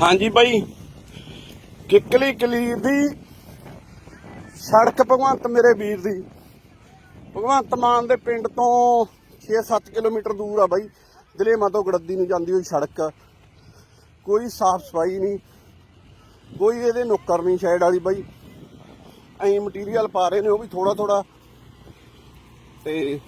ਹਾਂਜੀ ਬਾਈ। ਕਿੱਕਲੀ ਕਲੀ ਦੀ ਸੜਕ ਭਗਵੰਤ ਮੇਰੇ ਵੀਰ ਦੀ। ਭਗਵੰਤ ਮਾਨ ਦੇ ਪਿੰਡ ਤੋਂ 6-7 ਕਿਲੋਮੀਟਰ ਦੂਰ ਆ ਬਾਈ। ਦਲੇਮਾ ਤੋਂ ਗੜੱਦੀ ਨੂੰ ਜਾਂਦੀ ਹੋਈ ਸੜਕ। ਕੋਈ ਸਾਫ਼ ਸਫ਼ਾਈ ਨਹੀਂ। ਕੋਈ ਇਹਦੇ ਨੁੱਕਰ ਨਹੀਂ ਸਾਈਡ ਵਾਲੀ ਬਾਈ। ਐਂ ਮਟੀਰੀਅਲ ਪਾ ਰਹੇ ਨੇ ਉਹ ਵੀ ਥੋੜਾ ਥੋੜਾ ਤੇ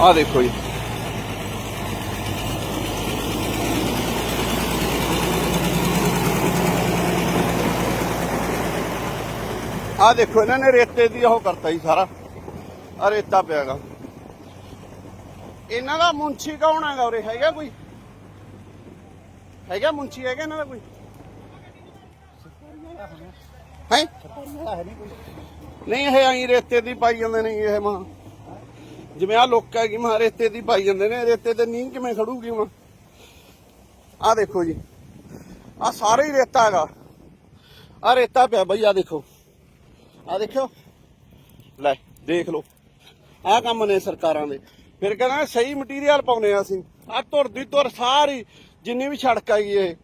ਆਹ ਦੇਖੋ ਜੀ। ਆਹ ਦੇਖੋ, ਇਹਨਾਂ ਨੇ ਰੇਤੇ ਦੀ ਉਹ ਕਰਤਾ ਜੀ ਸਾਰਾ। ਆ ਰੇਤਾ ਪਿਆਗਾ। ਇਹਨਾਂ ਦਾ ਮੁੰਸ਼ੀ ਕੌਣ ਹੈਗਾ ਉਰੇ? ਹੈਗਾ ਕੋਈ? ਹੈਗਾ ਮੁੰਸ਼ੀ, ਹੈਗਾ ਇਹਨਾਂ ਦਾ ਕੋਈ? ਹੈ? ਨਹੀਂ, ਇਹ ਆਈ ਰੇਤੇ ਦੀ ਪਾਈ ਜਾਂਦੇ ਨੇ ਇਹ ਮਾਂ। ਜਿਵੇਂ ਆ ਲੋਕਾਂ ਕੀ ਮਾਂ ਰੇਤੇ ਦੀ ਪਾਈ ਜਾਂਦੇ ਨੇ, ਰੇਤੇ ਤੇ ਨੀਂਹ ਕਿਵੇਂ ਖੜੂਗੀ ਮਾਂ ਆ ਦੇਖੋ ਜੀ ਆ ਸਾਰੇ ਹੀ ਰੇਤਾ ਹੈਗਾ। ਆ ਰੇਤਾ ਪਿਆ ਬਈ ਆ ਦੇਖੋ। ਆ ਦੇਖੋ ਲੈ, ਦੇਖ ਲਓ। ਆ ਕੰਮ ਨੇ ਸਰਕਾਰਾਂ ਦੇ। ਫਿਰ ਕਹਿੰਦਾ ਸਹੀ ਮਟੀਰੀਅਲ ਪਾਉਨੇ ਆ ਅਸੀਂ। ਆ ਧੁਰ ਦੀ ਧੁਰ ਸਾਰੀ, ਜਿੰਨੀ ਵੀ ਸੜਕ ਹੈਗੀ ਇਹ,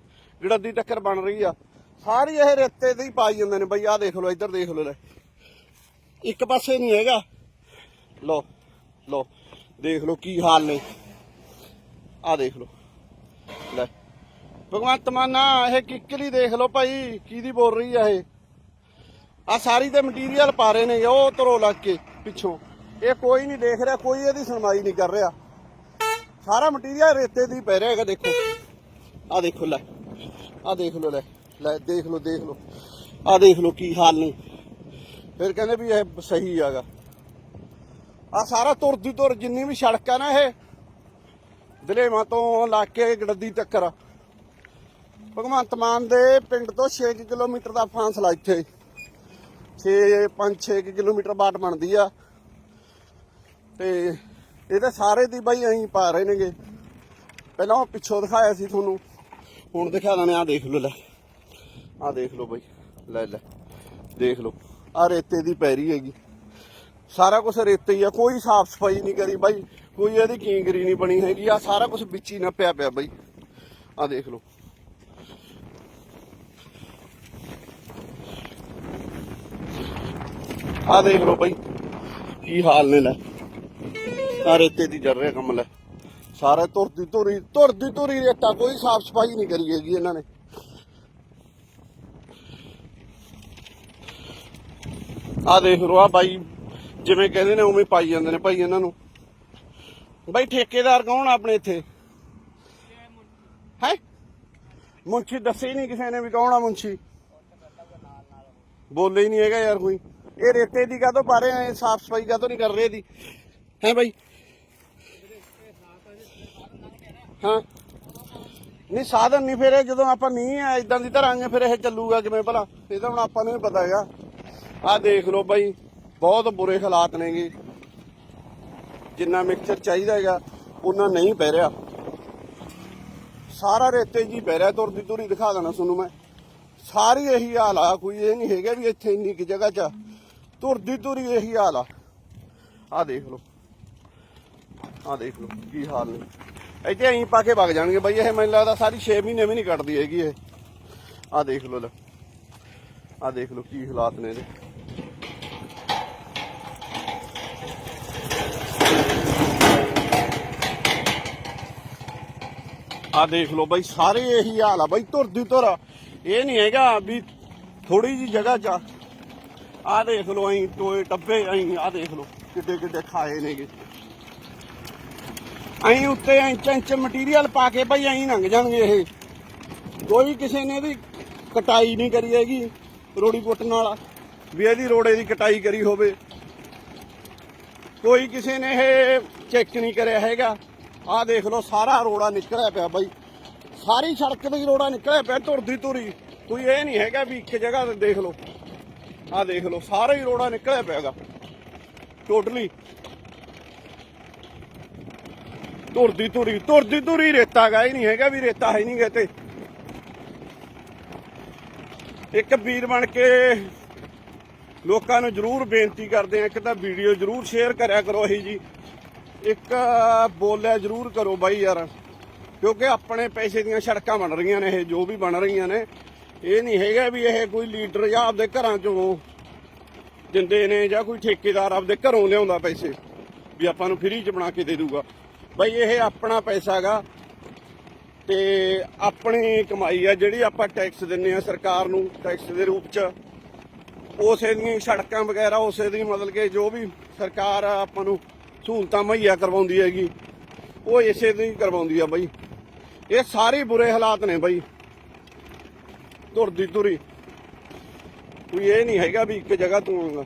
ਗੜੱਦੀ ਟੱਕਰ ਬਣ ਰਹੀ ਆ। ਸਾਰੀ ਇਹ ਰੇਤੇ ਦੀ ਪਾਈ ਜਾਂਦੇ ਨੇ। ਬਈ ਆ ਦੇਖ ਲਓ, ਇੱਧਰ ਦੇਖ ਲਓ, ਲੈ। ਇੱਕ ਪਾਸੇ ਨਹੀਂ ਹੈਗਾ। ਲੋ ਲੋ ਦੇਖ ਲੋ ਕੀ ਹਾਲ ਨੇ। ਆ ਦੇਖ ਲੋ ਲੈ, ਭਗਵੰਤ ਮਾਨਾ ਇਹ ਕਿੱਕਲੀ ਦੇਖ ਲੋ ਭਾਈ, ਕਿਹਦੀ ਬੋਲ ਰਹੀ ਆ ਇਹ। ਆ ਸਾਰੀ ਤੇ ਮਟੀਰੀਅਲ ਪਾ ਰਹੇ ਨੇ, ਉਹ ਧਰੋ ਲੱਗ ਕੇ, ਪਿੱਛੋਂ। ਇਹ ਕੋਈ ਨਹੀਂ ਦੇਖ ਰਿਹਾ, ਕੋਈ ਇਹਦੀ ਸੁਣਵਾਈ ਨਹੀਂ ਕਰ ਰਿਹਾ। ਸਾਰਾ ਮਟੀਰੀਅਲ ਰੇਤੇ ਦੀ ਪੈ ਰਿਹਾ ਹੈਗਾ, ਦੇਖੋ। ਆ ਦੇਖੋ, ਲੈ। ਆ ਦੇਖ ਲਓ, ਲੈ। ਲੈ, ਦੇਖ ਲੋ ਦੇਖ ਲੋ ਆ ਦੇਖ ਲੋ ਕੀ ਹਾਲ ਨੇ। ਫਿਰ ਕਹਿੰਦੇ ਵੀ ਇਹ ਸਹੀ ਹੈਗਾ। ਆ ਸਾਰਾ ਤੁਰਦੀ ਤੁਰ ਜਿੰਨੀ ਵੀ ਸੜਕ ਆ ਨਾ ਇਹ, ਦਲੇਵਾਂ ਤੋਂ ਲਾ ਕੇ ਗੜੱਦੀ ਟੱਕਰ ਭਗਵੰਤ ਮਾਨ ਦੇ ਪਿੰਡ ਤੋਂ 6 ਕਿਲੋਮੀਟਰ ਦਾ ਫਾਸਲਾ ਇੱਥੇ। 6 5-6 ਕਿਲੋਮੀਟਰ ਬਾਟ ਬਣਦੀ ਆ। ਤੇ ਇਹਦੇ ਸਾਰੇ ਦੀ ਬਾਈ ਐਂ ਪਾ ਰਹੇ ਨੇਗੇ। ਪਹਿਲਾਂ ਉਹ ਪਿੱਛੋਂ ਦਿਖਾਇਆ ਸੀ ਤੁਹਾਨੂੰ। ਹੁਣ ਦਿਖਾ ਦਨੇ ਆ ਦੇਖ ਲਓ, ਲੈ। ਆ ਦੇਖ ਲਓ ਬਾਈ। ਲੈ ਲੈ। ਦੇਖ ਲਓ। ਆ ਰੇਤੇ ਦੀ ਪੈਰੀ ਹੈਗੀ। ਸਾਰਾ ਕੁਝ ਰੇਤੇ ਹੀ ਆ, ਕੋਈ ਸਾਫ਼ ਸਫ਼ਾਈ ਨਹੀਂ ਕਰੀ ਬਾਈ, ਕੋਈ ਇਹਦੀ ਕੀਂਗਰੀ ਨਹੀਂ ਬਣੀ ਹੈਗੀ ਆ ਸਾਰਾ ਕੁਝ ਵਿੱਚ ਹੀ ਨੱਪਿਆ ਪਿਆ ਬਾਈ। ਆ ਦੇਖ ਲਓ। ਆ ਦੇਖ ਲਓ ਬਾਈ, ਕੀ ਹਾਲ ਨੇ ਲੈ। ਆ ਰੇਤੇ ਦੀ ਜਰ ਰਿਹਾ ਕੰਮ ਲੈ। ਸਾਰਾ ਤੁਰਦੀ ਤੁਰੀ ਤੁਰਦੀ ਧੁਰੀ ਰੇਤਾ, ਕੋਈ ਸਾਫ਼ ਸਫ਼ਾਈ ਨਹੀਂ ਕਰੀ ਹੈਗੀ ਇਹਨਾਂ ਨੇ। ਆ ਦੇਖ ਲਓ ਆ ਬਾਈ ਜਿਵੇਂ ਕਹਿੰਦੇ ਨੇ, ਉਵੇਂ ਪਾਈ ਜਾਂਦੇ ਨੇ ਭਾਈ ਇਹਨਾਂ ਨੂੰ। ਬਾਈ ਠੇਕੇਦਾਰ ਕੌਣ ਆਪਣੇ ਇੱਥੇ? ਹੈ? ਮੁੰਸ਼ੀ ਦੱਸੇ ਹੀ ਨਹੀਂ ਕਿਸੇ ਨੇ ਵੀ ਕੌਣ ਆ ਮੁੰਸ਼ੀ ਬੋਲੇ ਹੀ ਨਹੀਂ ਹੈਗਾ ਯਾਰ ਕੋਈ। ਇਹ ਰੇਤੇ ਦੀ ਕਾਹਤੋਂ ਪਾ ਰਹੇ ਆ ਸਾਫ਼ ਸਫ਼ਾਈ ਕਾਹਤੋਂ ਨਹੀਂ ਕਰ ਰਹੇ ਦੀ ਹੈ ਬਾਈ? ਹਾਂ। ਨਹੀਂ, ਸਾਧਨ ਨਹੀਂ ਫਿਰ ਇਹ, ਜਦੋਂ ਆਪਾਂ ਨਹੀਂ ਆ ਇਦਾਂ ਦੀ ਧਰਾਂਗੇ, ਫਿਰ ਇਹ ਚੱਲੂਗਾ ਕਿਵੇਂ ਭਲਾ? ਇਹ ਤਾਂ ਹੁਣ ਆਪਾਂ ਨੂੰ ਵੀ ਪਤਾ ਹੈਗਾ। ਆਹ ਦੇਖ ਲਓ ਬਾਈ। ਬਹੁਤ ਬੁਰੇ ਹਾਲਾਤ ਨੇਗੇ। ਜਿੰਨਾ ਮਿਕਸਚਰ ਚਾਹੀਦਾ ਹੈਗਾ ਉਹਨਾਂ ਨਹੀਂ ਪੈ ਰਿਹਾ। ਸਾਰਾ ਰੇਤੇ ਜੀ ਪੈ ਰਿਹਾ, ਤੁਰਦੀ ਤੁਰੀ ਦਿਖਾ ਦੇਣਾ ਤੁਹਾਨੂੰ ਮੈਂ। ਸਾਰੀ ਇਹੀ ਹਾਲ ਆ, ਕੋਈ ਇਹ ਨਹੀਂ ਹੈਗਾ ਵੀ ਇੱਥੇ ਇੰਨੀ ਕਿ ਜਗ੍ਹਾ 'ਚ ਤੁਰਦੀ ਤੁਰੀ ਇਹੀ ਹਾਲ ਆ। ਆ ਦੇਖ ਲਓ। ਆ ਦੇਖ ਲਓ ਕੀ ਹਾਲ ਨੇ। ਇੱਥੇ ਐਂ ਪਾ ਕੇ ਵਗ ਜਾਣਗੇ ਬਾਈ, ਇਹ ਮੈਨੂੰ ਲੱਗਦਾ ਸਾਰੀ 6 ਮਹੀਨੇ ਵੀ ਨਹੀਂ ਕੱਟਦੀ ਹੈਗੀ ਇਹ। ਆ ਦੇਖ ਲਓ ਲੈ। ਆ ਦੇਖ ਲਓ ਕੀ ਹਾਲਾਤ ਨੇ ਇਹਦੇ। ਆ ਦੇਖ ਲਓ ਬਾਈ, ਸਾਰੇ ਇਹੀ ਹਾਲ ਆ ਬਾਈ ਤੁਰਦੀ ਤੁਰ ਇਹ ਨਹੀਂ ਹੈਗਾ ਵੀ ਥੋੜੀ ਜੀ ਜਗ੍ਹਾ ਚ ਆ। ਦੇਖ ਲਓ ਐਂ ਟੋਏ ਟੱਬੇ ਐਂ ਆ ਦੇਖ ਲਓ ਕਿੱਡੇ ਕਿੱਡੇ ਖਾਏ ਨੇਗੇ। ਐਂ ਉੱਤੇ ਐਂ ਚੰਚ ਮਟੀਰੀਅਲ ਪਾ ਕੇ ਭਾਈ ਐਂ ਲੰਘ ਜਾਣਗੇ ਇਹ। ਕੋਈ ਕਿਸੇ ਨੇ ਇਹਦੀ ਕਟਾਈ ਨਹੀਂ ਕਰੀ ਹੈਗੀ, ਰੋੜੀ ਪੁੱਟਣ ਵਾਲਾ ਵੀ ਇਹਦੀ ਰੋੜੇ ਦੀ ਕਟਾਈ ਕਰੀ ਹੋਵੇ। ਕੋਈ ਕਿਸੇ ਨੇ ਇਹ ਚੈੱਕ ਨਹੀਂ ਕਰਿਆ ਹੈਗਾ। ਆਹ ਦੇਖ ਲਓ, ਸਾਰਾ ਰੋੜਾ ਨਿਕਲਿਆ ਪਿਆ ਬਾਈ। ਸਾਰੀ ਸੜਕ ਦੀ ਰੋੜਾ ਨਿਕਲਿਆ ਪਿਆ ਤੁਰਦੀ ਧੁਰੀ। ਕੋਈ ਇਹ ਨਹੀਂ ਹੈਗਾ ਵੀ ਇੱਕ ਜਗ੍ਹਾ ਤੇ ਦੇਖ ਲਓ। ਆਹ ਦੇਖ ਲਓ, ਸਾਰਾ ਹੀ ਰੋੜਾ ਨਿਕਲਿਆ ਪਿਆਗਾ ਟੋਟਲੀ। ਧੁਰਦੀ ਧੁਰੀ ਤੁਰਦੀ ਧੁਰੀ ਰੇਤਾ ਗਾ ਇਹ ਨਹੀਂ ਹੈਗਾ ਵੀ ਰੇਤਾ ਹੈ ਨਹੀਂ ਗਾ ਤੇ ਇੱਕ ਵੀਰ ਬਣ ਕੇ ਲੋਕਾਂ ਨੂੰ ਜਰੂਰ ਬੇਨਤੀ ਕਰਦੇ ਆ, ਇੱਕ ਤਾਂ ਵੀਡੀਓ ਜਰੂਰ ਸ਼ੇਅਰ ਕਰਿਆ ਕਰੋ ਇਹੀ ਜੀ। ਇੱਕ ਬੋਲਿਆ ਜਰੂਰ ਕਰੋ ਬਾਈ ਯਾਰ, ਕਿਉਂਕਿ ਆਪਣੇ ਪੈਸੇ ਦੀਆਂ ਸੜਕਾਂ ਬਣ ਰਹੀਆਂ ਨੇ ਇਹ, ਜੋ ਵੀ ਬਣ ਰਹੀਆਂ ਨੇ। ਇਹ ਨਹੀਂ ਹੈਗਾ ਵੀ ਇਹ ਕੋਈ ਲੀਡਰ ਜਾਂ ਆਪਦੇ ਘਰਾਂ ਚੋਂ ਦਿੰਦੇ ਨੇ ਜਾਂ ਕੋਈ ਠੇਕੇਦਾਰ ਆਪਦੇ ਘਰੋਂ ਲਿਆਉਂਦਾ ਪੈਸੇ, ਵੀ ਆਪਾਂ ਨੂੰ ਫ੍ਰੀ ਚ ਬਣਾ ਕੇ ਦੇ ਦੂਗਾ। ਬਾਈ ਇਹ ਆਪਣਾ ਪੈਸਾ ਹੈਗਾ ਤੇ ਆਪਣੀ ਕਮਾਈ ਆ, ਜਿਹੜੀ ਆਪਾਂ ਟੈਕਸ ਦਿੰਨੇ ਆ ਸਰਕਾਰ ਨੂੰ ਟੈਕਸ ਦੇ ਰੂਪ ਚ। ਉਸੇ ਦੀਆਂ ਸੜਕਾਂ ਵਗੈਰਾ, ਉਸੇ ਦੀ ਮਤਲਬ ਕਿ ਜੋ ਵੀ ਸਰਕਾਰ ਆਪਾਂ ਨੂੰ ਸਹੂਲਤਾਂ ਮੁਹੱਈਆ ਕਰਵਾਉਂਦੀ ਹੈਗੀ। ਉਹ ਇਸੇ ਤੋਂ ਹੀ ਕਰਵਾਉਂਦੀ ਆ ਬਾਈ। ਇਹ ਸਾਰੇ ਬੁਰੇ ਹਾਲਾਤ ਨੇ ਬਾਈ। ਤੁਰਦੀ ਤੁਰੀ ਕੋਈ ਇਹ ਨਹੀਂ ਹੈਗਾ ਵੀ ਇੱਕ ਜਗ੍ਹਾ ਤੋਂ ਆਉਂਗਾ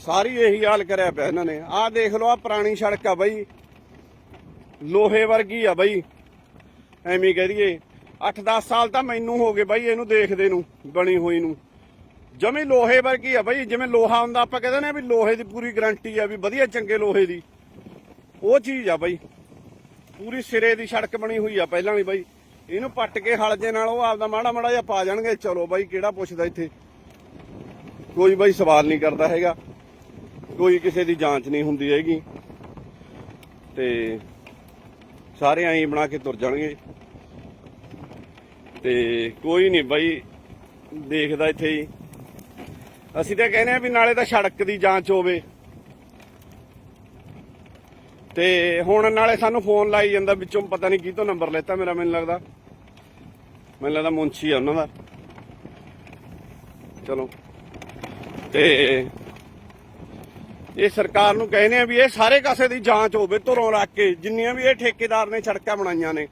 ਸਾਰੀ ਇਹੀ ਹਾਲ ਕਰਿਆ ਪਿਆ ਇਹਨਾਂ ਨੇ। ਆਹ ਦੇਖ ਲਓ ਆ ਪੁਰਾਣੀ ਸੜਕ ਆ ਬਾਈ। ਲੋਹੇ ਵਰਗੀ ਆ ਬਾਈ। ਐਵੇਂ ਹੀ ਕਹਿ ਦਈਏ 8-10 ਸਾਲ ਤਾਂ ਮੈਨੂੰ ਹੋ ਗਏ ਬਾਈ ਇਹਨੂੰ ਦੇਖਦੇ ਨੂੰ, ਬਣੀ ਹੋਈ ਨੂੰ। ਜਮੀ ਲੋਹੇ ਵਰਗੀ ਆ ਬਾਈ, ਜਿਵੇਂ ਲੋਹਾ ਹੁੰਦਾ, ਆਪਾਂ ਕਹਿੰਦੇ ਨੇ ਵੀ ਲੋਹੇ ਦੀ ਪੂਰੀ ਗਾਰੰਟੀ ਆ ਵੀ ਵਧੀਆ ਚੰਗੇ ਲੋਹੇ ਦੀ। ਉਹ ਚੀਜ਼ ਆ ਬਾਈ। ਪੂਰੀ ਸਿਰੇ ਦੀ ਸੜਕ ਬਣੀ ਹੋਈ ਆ ਪਹਿਲਾਂ ਵੀ ਬਾਈ। ਇਹਨੂੰ ਪੱਟ ਕੇ ਹਲ ਜੇ ਨਾਲ ਉਹ ਆਪਦਾ ਮਾੜਾ ਮਾੜਾ ਜਿਹਾ ਪਾ ਜਾਣਗੇ। ਚਲੋ ਬਾਈ, ਕਿਹੜਾ ਪੁੱਛਦਾ ਇੱਥੇ? ਕੋਈ ਬਾਈ ਸਵਾਲ ਨਹੀਂ ਕਰਦਾ ਹੈਗਾ। ਕੋਈ ਕਿਸੇ ਦੀ ਜਾਂਚ ਨਹੀਂ ਹੁੰਦੀ ਹੈਗੀ। ਤੇ ਸਾਰੇ ਐਂ ਬਣਾ ਕੇ ਤੁਰ ਜਾਣਗੇ। ਤੇ ਕੋਈ ਨਹੀਂ ਬਾਈ, ਦੇਖਦਾ ਇੱਥੇ ਹੀ। ਅਸੀਂ ਤਾਂ ਕਹਿੰਦੇ ਆ ਵੀ ਨਾਲੇ ਤਾਂ ਸੜਕ ਦੀ ਜਾਂਚ ਹੋਵੇ। ਤੇ ਹੁਣ ਨਾਲੇ ਸਾਨੂੰ ਫੋਨ ਲਾਈ ਜਾਂਦਾ ਵਿੱਚੋਂ ਪਤਾ ਨਹੀਂ ਕੀ ਤੋਂ ਨੰਬਰ ਲੈਤਾ ਮੇਰਾ, ਮੈਨੂੰ ਲੱਗਦਾ। ਮੈਨੂੰ ਲੱਗਦਾ ਮੁੰਸ਼ੀ ਆ ਉਹਨਾਂ ਦਾ। ਚਲੋ। ਤੇ ਇਹ ਸਰਕਾਰ ਨੂੰ ਕਹਿੰਦੇ ਆ ਵੀ ਇਹ ਸਾਰੇ ਕਾਸੇ ਦੀ ਜਾਂਚ ਹੋਵੇ, ਧੁਰੋਂ ਰੱਖ ਕੇ, ਜਿੰਨੀਆਂ ਵੀ ਇਹ ਠੇਕੇਦਾਰ ਨੇ ਸੜਕਾਂ ਬਣਾਈਆਂ ਨੇ।